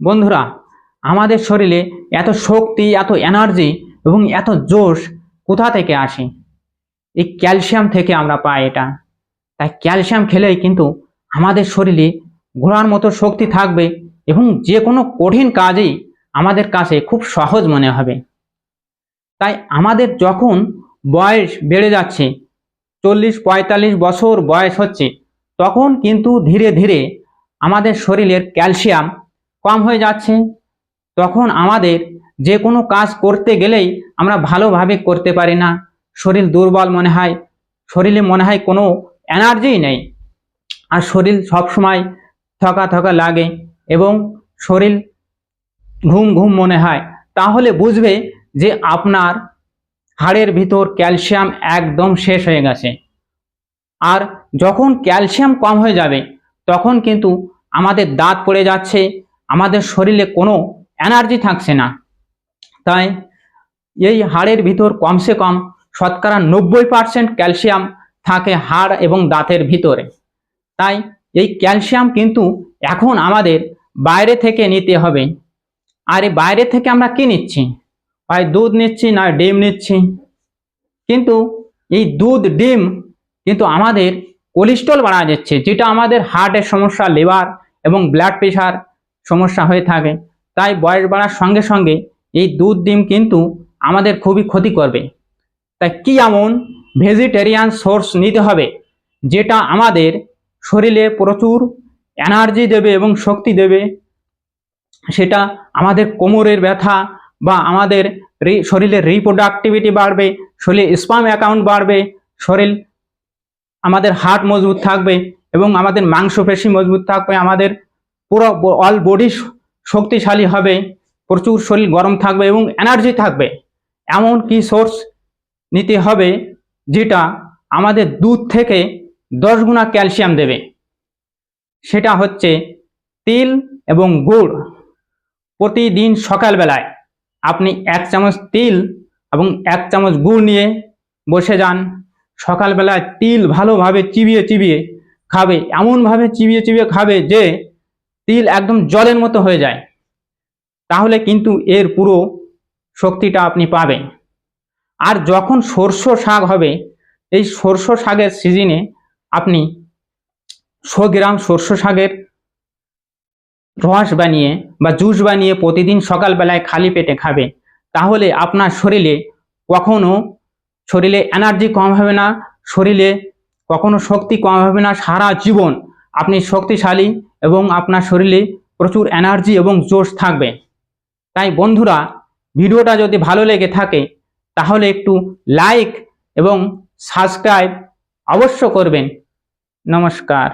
বন্ধুরা, আমাদের শরীরে এত শক্তি, এত এনার্জি এবং এত জোশ কোথা থেকে আসে? এই ক্যালসিয়াম থেকে আমরা পাই এটা। তাই ক্যালসিয়াম খেলেই কিন্তু আমাদের শরীরে ঘোড়ার মতো শক্তি থাকবে এবং যে কোনো কঠিন কাজেই আমাদের কাছে খুব সহজ মনে হবে। তাই আমাদের যখন বয়স বেড়ে যাচ্ছে, চল্লিশ পঁয়তাল্লিশ বছর বয়স হচ্ছে, তখন কিন্তু ধীরে ধীরে আমাদের শরীরের ক্যালসিয়াম কম হয়ে যাচ্ছে, তখন আমাদের যে কোনো কাজ করতে গেলেই আমরা ভালোভাবে করতে পারি না। শরীর দুর্বল মনে হয়, শরীরে মনে হয় কোনো এনার্জিই নেই। আর শরীর সবসময় থকা থকা লাগে এবং শরীর ঘুম ঘুম মনে হয়। তাহলে বুঝবে যে আপনার হাড়ের ভিতর ক্যালসিয়াম একদম শেষ হয়ে গেছে। আর যখন ক্যালসিয়াম কম হয়ে যাবে, তখন কিন্তু আমাদের দাঁত পড়ে যাচ্ছে আমাদের শরীরে কোনো এনার্জি থাকছে না। তাই এই হাড়ের ভিতর কমসে কম শতকরা নব্বই পার্সেন্ট ক্যালসিয়াম থাকে হাড় এবং দাঁতের ভিতরে। তাই এই ক্যালসিয়াম কিন্তু এখন আমাদের বাইরে থেকে নিতে হবে। আর এই বাইরে থেকে আমরা কি নিচ্ছি? হয় দুধ নিচ্ছি না ডিম নিচ্ছি? কিন্তু এই দুধ, ডিম কিন্তু আমাদের কোলেস্ট্রল বাড়া যাচ্ছে যেটা আমাদের হার্টের সমস্যা লিভার এবং ব্লাড প্রেশার সমস্যা হয়ে থাকে। তাই বয়স বাড়ার সঙ্গে সঙ্গে এই দুধ ডিম কিন্তু আমাদের খুবই ক্ষতি করবে। তাই কি এমন ভেজিটেরিয়ান সোর্স নিতে হবে, যেটা আমাদের শরীরে প্রচুর এনার্জি দেবে এবং শক্তি দেবে? সেটা আমাদের কোমরের ব্যথা বা আমাদের শরীরের রিপ্রোডাক্টিভিটি বাড়বে, শরীরে স্পাম অ্যাকাউন্ট বাড়বে, শরীর আমাদের হার্ট মজবুত থাকবে এবং আমাদের মাংসপেশি মজবুত থাকবে, আমাদের পুরো অল বডি শক্তিশালী হবে, প্রচুর শরীর গরম থাকবে এবং এনার্জি থাকবে। এমন কি সোর্স নিতে হবে যেটা আমাদের দুধ থেকে দশ গুণা ক্যালসিয়াম দেবে। সেটা হচ্ছে তিল এবং গুড়। প্রতিদিন সকালবেলায় আপনি এক চামচ তিল এবং এক চামচ গুড় নিয়ে বসে যান। সকালবেলায় তিল ভালোভাবে চিবিয়ে চিবিয়ে খাবে। এমনভাবে চিবিয়ে চিবিয়ে খাবে যে তিল একদম জলের মতো হয়ে যায়। তাহলে কিন্তু এর পুরো শক্তিটা আপনি পাবেন। আর যখন সর্ষ শাক হবে, এই সর্ষ শাকের সিজনে আপনি শো গ্রাম সর্ষ শাকের রস বানিয়ে বা জুস বানিয়ে প্রতিদিন সকালবেলায় খালি পেটে খাবে। তাহলে আপনার শরীরে কখনো শরীরে এনার্জি কম হবে না, শরীরে কখনো শক্তি কম হবে না, সারা জীবন আপনি শক্তিশালী এবং আপনার শরীরে প্রচুর এনার্জি এবং জোশ থাকবে। তাই বন্ধুরা, ভিডিওটা যদি ভালো লেগে থাকে, তাহলে একটু লাইক এবং সাবস্ক্রাইব অবশ্য করবেন। নমস্কার।